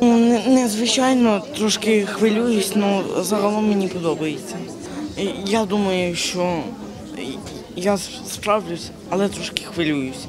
Ну, не- Незвичайно, трошки хвилююсь, але загалом мені подобається. Я думаю, що я справлюсь, але трошки хвилююсь.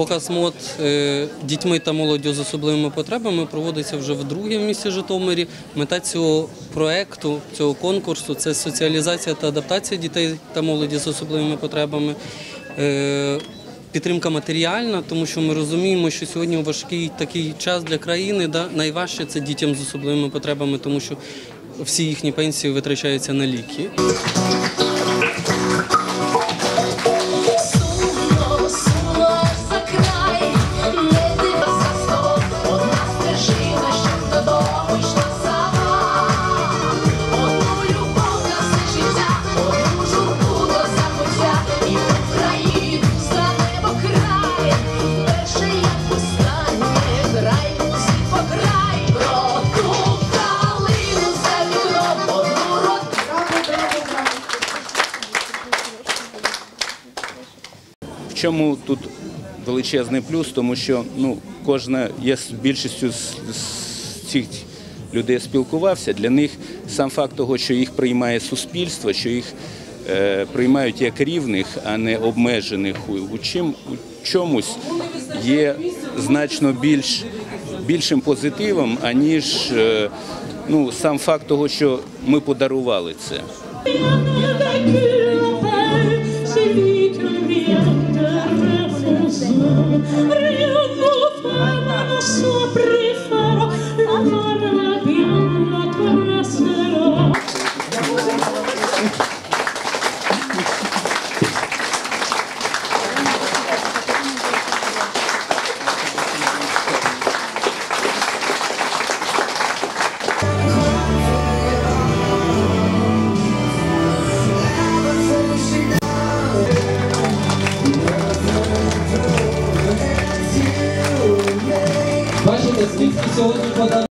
Показ мод е, дітьми та молоддю з особливими потребами проводиться вже вдруге в місті Житомирі. Мета цього проекту, цього конкурсу це соціалізація та адаптація дітей та молоді з особливими потребами. Е, Підтримка матеріальна, тому що ми розуміємо, що сьогодні важкий такий час для країни найважче це дітям з особливими потребами, тому що всі їхні пенсії витрачаються на ліки. Чому тут величезний плюс, тому що ну, кожна, я з більшістю з, з цих людей спілкувався, для них сам факт того, що їх приймає суспільство, що їх е, приймають як рівних, а не обмежених у, чим, у чомусь, є значно більш, більшим позитивом, аніж е, ну, сам факт того, що ми подарували це. Renova a nossa presença. Więc nikt nic nie podał.